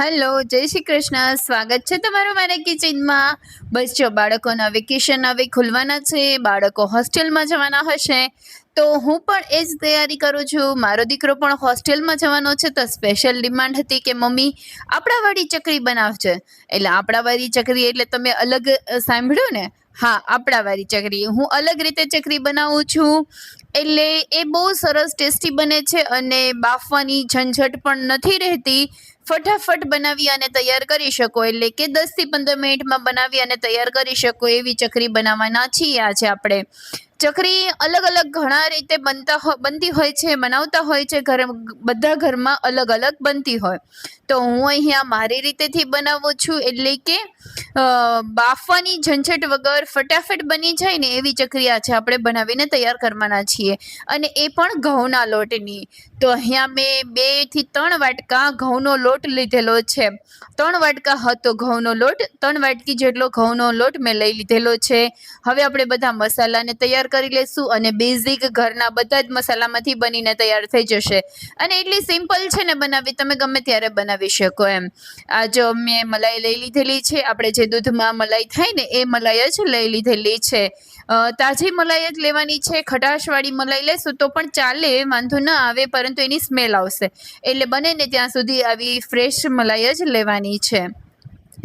Hello, જય શ્રી કૃષ્ણ. સ્વાગત છે તમારું મારા કિચનમાં. બસ જો બાળકોના વેકેશન હવે ખુલવાના છે. બાળકો હોસ્ટેલમાં જવાના હશે. તો હું પણ એ જ તૈયારી કરું છું. મારો દીકરો પણ હોસ્ટેલમાં જવાનો છે તો સ્પેશિયલ ડિમાન્ડ હતી કે, મમ્મી આપણાવાળી ચકરી બનાવજે. એટલે આપણાવાળી ચકરી એટલે તમે અલગ સાંભળ્યું ને? હા આપણાવાળી ચકરી. હું અલગ રીતે ચકરી બનાવું છું. એટલે એ બહુ સરસ ટેસ્ટી બને છે અને બાફવાની ઝંઝટ પણ નથી રહેતી. ફટાફટ બનાવી અને તૈયાર કરી શકો. એટલે કે દસથી પંદર મિનિટમાં બનાવી અને તૈયાર કરી શકો. એવી ચકરી બનાવવાના છીએ આજે આપણે. ચકરી અલગ અલગ ઘણા રીતે બનતા બનતી હોય છે, બનાવતા હોય છે. ઘર, બધા ઘરમાં અલગ અલગ બનતી હોય. તો હું અહીંયા મારી રીતેથી બનાવું છું. એટલે કે બાફવાની ઝંઝટ વગર ફટાફટ બની જાય ને એવી ચકરી આજે આપણે બનાવીને તૈયાર કરવાના છીએ. અને એ પણ ઘઉંના લોટની. તો અહીંયા મેં બેથી ત્રણ વાટકા ઘઉંનો લોટ લીધેલો છે. ત્રણ વાટકા હતો ઘઉંનો લોટ, ત્રણ વાટકી જેટલો ઘઉંનો લોટ મેં લઈ લીધેલો છે. હવે આપણે બધા મસાલાને તૈયાર કરી લેશું અને બેઝિક ઘરના બધા જ મસાલામાંથી બનીને તૈયાર થઈ જશે. અને એટલી સિમ્પલ છે ને બનાવી તમે ગમે ત્યારે બનાવી શકો એમ. આ જો મેં મલાઈ લઈ લીધેલી છે, આપણે જે દૂધમાં મલાઈ થાય ને એ મલાઈ જ લઈ લીધેલી છે. તાજી મલાઈ જ લેવાની છે, ખટાશવાળી મલાઈ લેશું તો પણ ચાલે, વાંધો ન આવે પરંતુ એની સ્મેલ આવશે. એટલે બને ને ત્યાં સુધી આવી ફ્રેશ મલાઈ જ લેવાની છે.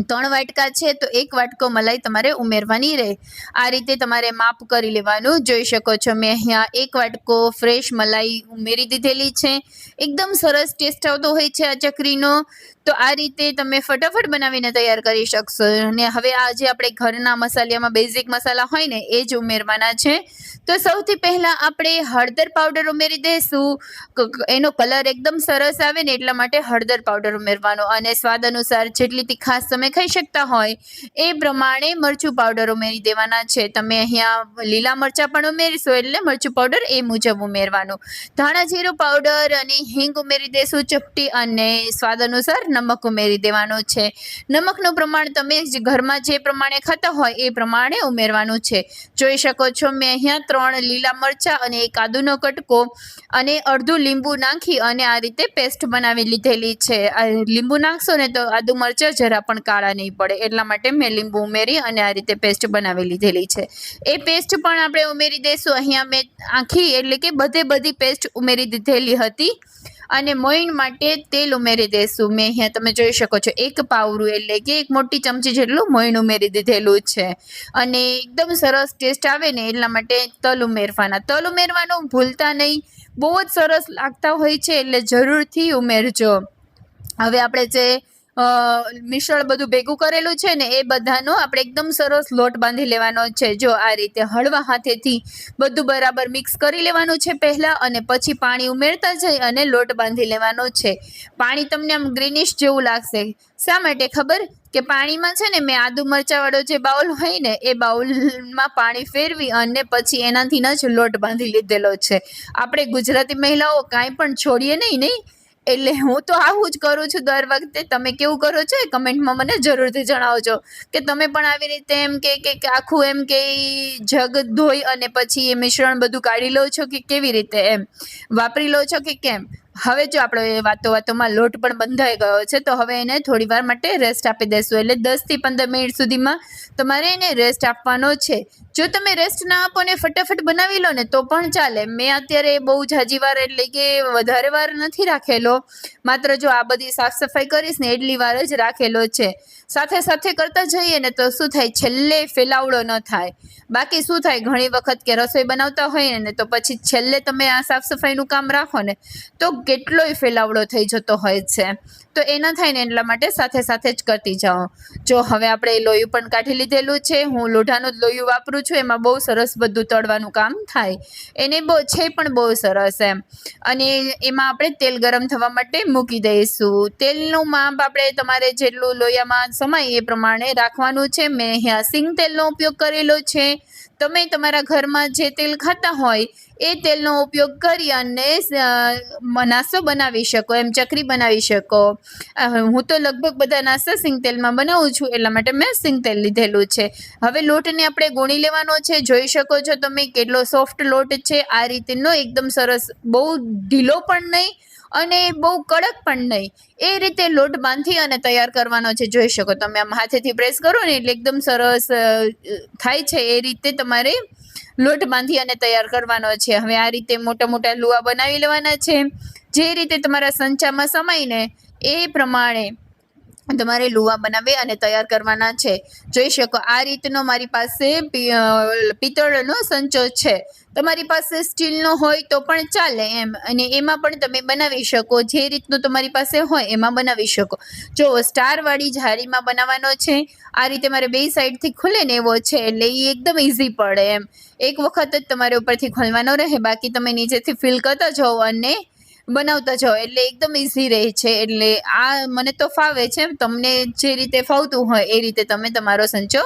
ત્રણ વાટકા છે, તો એક વાટકો મલાઈ તમારે ઉમેરવાની રહે. આ રીતે તમારે માપ કરી લેવાનું. જોઈ શકો છો, મેં અહીંયા એક વાટકો ફ્રેશ મલાઈ ઉમેરી દીધેલી છે. એકદમ સરસ ટેસ્ટ આવતો હોય છે આ ચકરીનો. તો આ રીતે તમે ફટાફટ બનાવીને તૈયાર કરી શકશો. અને હવે આ જે આપણે ઘરના મસાલામાં બેઝિક મસાલા હોય ને, એ જ ઉમેરવાના છે. તો સૌથી પહેલાં આપણે હળદર પાવડર ઉમેરી દઈશું. એનો કલર એકદમ સરસ આવે ને, એટલા માટે હળદર પાવડર ઉમેરવાનો. અને સ્વાદ અનુસાર જેટલી તીખાસ તમે ખાઈ શકતા હોય. એ પ્રમાણે મરચું પાવડર ઉમેરી દેવાના છે. તમે અહીંયા લીલા મરચાં પણ ઉમેરશો એટલે મરચું પાવડર એ મુજબ ઉમેરવાનું. ધાણા જીરું પાવડર અને હિંગ ઉમેરી દેશું. ચપટી અને સ્વાદ અનુસાર નમક ઉમેરી દેવાનું છે. નમકનું પ્રમાણ તમે ઘરમાં જે પ્રમાણે ખાતા હોય એ પ્રમાણે ઉમેરવાનું છે. જોઈ શકો છો મેં અહીંયા ત્રણ લીલા મરચાં અને એક આદુનો કટકો અને અડધું લીંબુ નાખી અને આ રીતે પેસ્ટ બનાવી લીધેલી છે. લીંબુ નાખશો ને તો આદુ મરચાં જરા પણ કાળા નહીં પડે. એટલા માટે મેં લીંબુ ઉમેરી અને આ રીતે પેસ્ટ બનાવી લીધેલી છે. એ પેસ્ટ પણ આપણે ઉમેરી દઈશું અહીંયા મેં આખી એટલે કે બધે બધી પેસ્ટ ઉમેરી દીધેલી હતી અને મોઈન માટે તેલ ઉમેરી દઈશું મેં અહીંયા તમે જોઈ શકો છો, એક પાવરું એટલે કે એક મોટી ચમચી જેટલું મોઈન ઉમેરી દીધેલું છે. અને એકદમ સરસ ટેસ્ટ આવે ને એટલા માટે તલ ઉમેરવાના. તલ ઉમેરવાનું ભૂલતા નહીં. બહુ જ સરસ લાગતા હોય છે એટલે જરૂરથી ઉમેરજો. હવે આપણે જે મિશ્રણ બધું ભેગું કરેલું છે ને, એ બધાનો આપણે એકદમ સરસ લોટ બાંધી લેવાનો છે. જો આ રીતે હળવા હાથેથી બધું બરાબર મિક્સ કરી લેવાનું છે પહેલાં અને પછી પાણી ઉમેરતા જઈ અને લોટ બાંધી લેવાનો છે. પાણી તમને આમ ગ્રીનિશ જેવું લાગશે. શા માટે ખબર? કે પાણીમાં છે ને, મેં આદુ મરચાંવાળો જે બાઉલ હોય ને, એ બાઉલમાં પાણી ફેરવી અને પછી એનાથી જ લોટ બાંધી લીધેલો છે. આપણે ગુજરાતી મહિલાઓ કાંઈ પણ છોડીએ નહીં નહીં? એટલે હું તો આવું જ કરું છું દર વખતે. તમે કેવું કરો છો એ કમેન્ટમાં મને જરૂરથી જણાવજો. કે તમે પણ આવી રીતે એમ કે કે આખું એમ કે જગ ધોઈ અને પછી એ મિશ્રણ બધું કાઢી લો છો કે કેવી રીતે એમ? વાપરી લો છો કે કેમ? હવે જો આપણો વાતો વાતોમાં લોટ પણ બંધાઈ ગયો છે, તો હવે એને થોડી વાર માટે રેસ્ટ આપી દેશું. એટલે દસથી પંદર મિનિટ સુધીમાં તમારે એને રેસ્ટ આપવાનો છે. જો તમે રેસ્ટ ના આપો ને ફટાફટ બનાવી લો ને, તો પણ ચાલે. મેં અત્યારે બહુ જાજી વાર એટલે કે વધારે વાર નથી રાખેલો. માત્ર જો આ બધી સાફ સફાઈ કરીશ ને એટલી વાર જ રાખેલો છે. સાથે સાથે કરતા જઈએ ને તો શું થાય? છેલ્લે ફેલાવડો ન થાય. બાકી શું થાય? ઘણી વખત કે રસોઈ બનાવતા હોય ને, તો પછી છેલ્લે તમે આ સાફ સફાઈનું કામ રાખો ને, તો કેટલોય ફેલાવડો થઈ જતો હોય છે. તો એ ન થાય ને એટલા માટે સાથે સાથે જ કરતી જાઓ. જો હવે આપણે એ લોયું પણ કાઢી લીધેલું છે, હું લોઢાનું જ લોયું વાપરું છું, એમાં બહુ સરસ બધું તળવાનું કામ થાય. એને બહુ, છે પણ બહુ સરસ એમ. અને એમાં આપણે તેલ ગરમ થવા માટે મૂકી દઈશું. તેલનું માપ આપણે તમારે જેટલું લોયામાં સમાય એ પ્રમાણે રાખવાનું છે. મેં અહીંયા સિંગ તેલનો ઉપયોગ કરેલો છે. તમે તમારા ઘરમાં જે તેલ ખાતા હોય, એ તેલનો ઉપયોગ કરી અને મનાસો બનાવી શકો, એમ ચકરી બનાવી શકો. હું તો લગભગ બધા નાસ્તા સિંગ તેલમાં બનાવું છું, એટલા માટે મેં સિંગ તેલ લીધેલું છે. હવે લોટને આપણે ગોણી લેવાનો છે, જોઈ શકો છો તમે કેટલો સોફ્ટ લોટ છે, આ રીતનો એકદમ સરસ, બહુ ઢીલો પણ નહીં અને બહુ કડક પણ નહીં. એ રીતે લોટ બાંધી અને તૈયાર કરવાનો છે, જોઈ શકો તમે આમ હાથેથી પ્રેસ કરો ને એટલે એકદમ સરસ થાય છે, એ રીતે તમારે લોટ બાંધી અને તૈયાર કરવાનો છે. હવે આ રીતે મોટા મોટા લુવા બનાવી લેવાના છે. જે રીતે તમારા સંચામાં સમાઈને એ પ્રમાણે તમારે લુવા બનાવી અને તૈયાર કરવાના છે. જોઈ શકો, આ રીતનો મારી પાસે પિત્તળનો સંચો છે. તમારી પાસે સ્ટીલનો હોય તો પણ ચાલે એમ. અને એમાં પણ તમે બનાવી શકો, જે રીતનું તમારી પાસે હોય એમાં બનાવી શકો. જો સ્ટારવાળી જાળીમાં બનાવવાનો છે, આ રીતે મારે બે સાઈડથી ખુલે ને એવો છે, એટલે એ એકદમ ઇઝી પડે એમ. એક વખત જ તમારે ઉપરથી ખોલવાનો રહે, બાકી તમે નીચેથી ફિલ કરતા જાઓ અને બનાવતા જાઓ, એટલે એકદમ ઇઝી રહે છે. એટલે આ મને તો ફાવે છે. તમને જે રીતે ફાવતું હોય એ રીતે તમે તમારો સંચો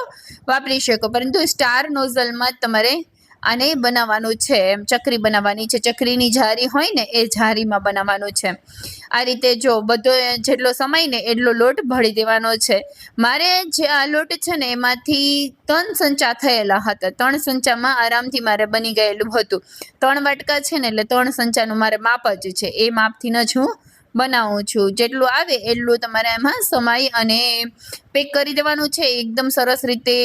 વાપરી શકો. પરંતુ સ્ટાર નોઝલમાં તમારે આને બનાવવાનું છે, એમ ચકરી બનાવવાની છે. ચકરીની જારી હોય ને, એ જારીમાં બનાવવાનું છે. આ રીતે જો બધો જેટલો સમય ને, એટલો લોટ ભળી દેવાનો છે. મારે જે આ લોટ છે ને, એમાંથી ત્રણ સંચા થયેલા હતા. ત્રણ સંચામાં આરામથી મારે બની ગયેલું હતું. ત્રણ વાટકા છે ને, એટલે ત્રણ સંચાનું મારે માપ જ છે. એ માપથી ન જ હું બનાવું છું. જેટલું આવે એટલું તમારે એમાં સમાઈ અને પેક કરી દેવાનું છે, એકદમ સરસ રીતે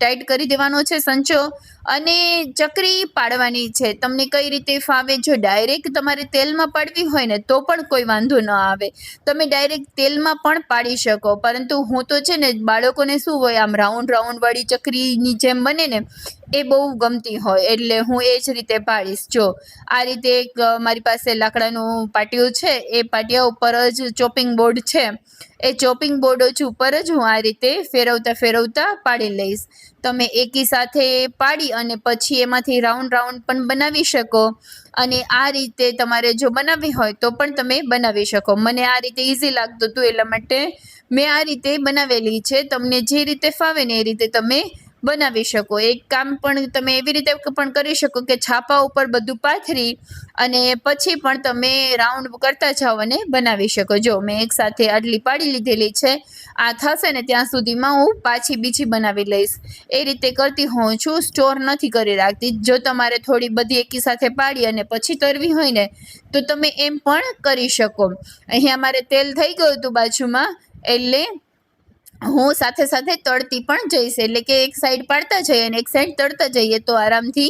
ટાઈટ કરી દેવાનો છે સંચો અને ચકરી પાડવાની છે. તમને કઈ રીતે ફાવે જો ડાયરેક્ટ તમારે તેલમાં પાડવી હોય ને તો પણ કોઈ વાંધો ન આવે. તમે ડાયરેક્ટ તેલમાં પણ પાડી શકો. પરંતુ હું તો છે ને બાળકોને શું હોય, આમ રાઉન્ડ રાઉન્ડ વાળી ચકરીની જેમ બને ને એ બહુ ગમતી હોય. એટલે હું એ જ રીતે પાડીશ. જો, આ રીતે એક મારી પાસે લાકડાનું પાટિયું છે. એ પાટિયા ઉપર જ ચોપિંગ બોર્ડ છે. એ ચોપિંગ બોર્ડ જ ઉપર જ હું આ રીતે ફેરવતા ફેરવતા પાડી લઈશ. તમે એકી સાથે પાડી અને પછી એમાંથી રાઉન્ડ રાઉન્ડ પણ બનાવી શકો. અને આ રીતે તમારે જો બનાવવી હોય તો પણ તમે બનાવી શકો. મને આ રીતે ઇઝી લાગતું હતું એટલા માટે મેં આ રીતે બનાવેલી છે. તમને જે રીતે ફાવે ને એ રીતે તમે બનાવી શકો. એક કામ પણ તમે એવી રીતે પણ કરી શકો કે છાપા ઉપર બધું પાથરી અને પછી પણ તમે રાઉન્ડ કરતા જાઓ અને બનાવી શકો. જો મેં એક સાથે આટલી પાડી લીધેલી છે, આ થશે ને ત્યાં સુધીમાં હું પાછી બીજી બનાવી લઈશ. એ રીતે કરતી હોઉં છું, સ્ટોર નથી કરી રાખતી. જો તમારે થોડી બધી એકી સાથે પાડી અને પછી તરવી હોય ને, તો તમે એમ પણ કરી શકો. અહીંયા મારે તેલ થઈ ગયું હતું બાજુમાં, એટલે હું સાથે સાથે તળતી પણ જઈશ, એટલે કે એક સાઈડ પાડતા જઈએ અને એક સાઈડ તળતા જઈએ તો આરામથી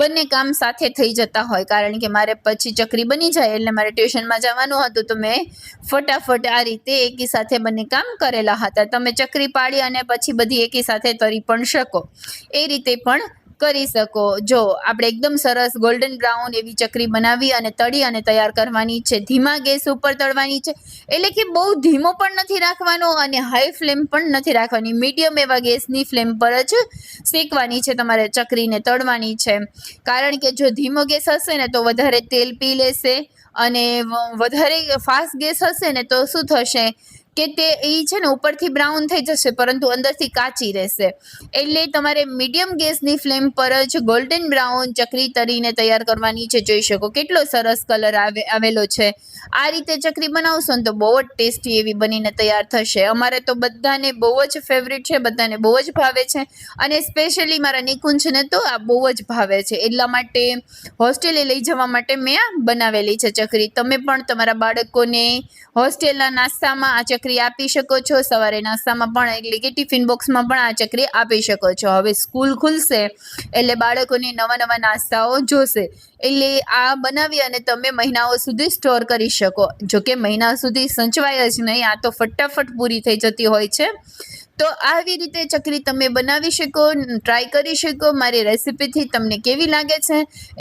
બંને કામ સાથે થઈ જતા હોય. કારણ કે મારે પછી ચકરી બની જાય, એટલે મારે ટ્યુશનમાં જવાનું હતું, તો મેં ફટાફટ આ રીતે એકી સાથે બંને કામ કરેલા હતા. તમે ચકરી પાડી અને પછી બધી એકી સાથે તરી પણ શકો. એ રીતે પણ કરી શકો. જો, આપણે એકદમ સરસ ગોલ્ડન બ્રાઉન એવી ચકરી બનાવી અને તળી અને તૈયાર કરવાની છે. ધીમા ગેસ ઉપર તળવાની છે. એટલે કે બહુ ધીમો પણ નથી રાખવાનો અને હાઈ ફ્લેમ પણ નથી રાખવાની. મીડિયમ એવા ગેસની ફ્લેમ પર જ શેકવાની છે તમારે ચકરીને તળવાની છે. કારણ કે જો ધીમો ગેસ હશે ને તો વધારે તેલ પી લેશે અને વધારે ફાસ્ટ ગેસ હશે ને તો શું થશે? કે તે એ છે ને ઉપરથી બ્રાઉન થઈ જશે, પરંતુ અંદરથી કાચી રહેશે. એટલે તમારે મીડિયમ ગેસની ફ્લેમ પર જ ગોલ્ડન બ્રાઉન ચકરી તરીને તૈયાર કરવાની છે જોઈ શકો. કેટલો સરસ કલર આવે, આવેલો છે. આ રીતે ચકરી બનાવશો ને તો બહુ જ ટેસ્ટી એવી બનીને તૈયાર થશે. અમારે તો બધાને બહુ જ ફેવરિટ છે, બધાને બહુ જ ભાવે છે. અને સ્પેશિયલી મારા નિકુંજને તો આ બહુ જ ભાવે છે. એટલા માટે હોસ્ટેલે લઈ જવા માટે મેં આ બનાવેલી છે ચકરી. તમે પણ તમારા બાળકોને હોસ્ટેલના નાસ્તામાં આ ચકરી આપી શકો છો. સવારે નાસ્તામાં પણ એટલે કે ટિફિન બોક્સમાં પણ આ ચકરી આપી શકો છો. હવે સ્કૂલ ખુલશે એટલે બાળકોને નવા નવા નાસ્તાઓ જોશે. એટલે આ બનાવી અને તમે મહિનાઓ સુધી સ્ટોર કરી શકો. જો કે મહિના સુધી સંચવાય જ નહીં. આ તો ફટાફટ પૂરી થઈ જતી હોય છે. તો આવી રીતે ચકરી તમે બનાવી શકો ટ્રાય કરી શકો. મારી રેસિપીથી તમને કેવી લાગે છે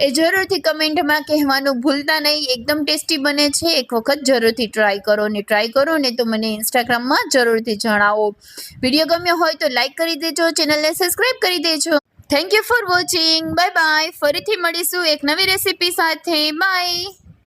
એ જરૂરથી કમેન્ટમાં કહેવાનું ભૂલતા નહીં. એકદમ ટેસ્ટી બને છે. એક વખત જરૂરથી ટ્રાય કરો ને ટ્રાય કરો ને તો મને ઇન્સ્ટાગ્રામમાં જરૂરથી જણાવો. વીડિયો ગમ્યો હોય તો લાઇક કરી દેજો ચેનલને સબસ્ક્રાઈબ કરી દેજો. Thank you for watching bye bye ફરીથી મળીશું એક નવી રેસિપી સાથે. બાય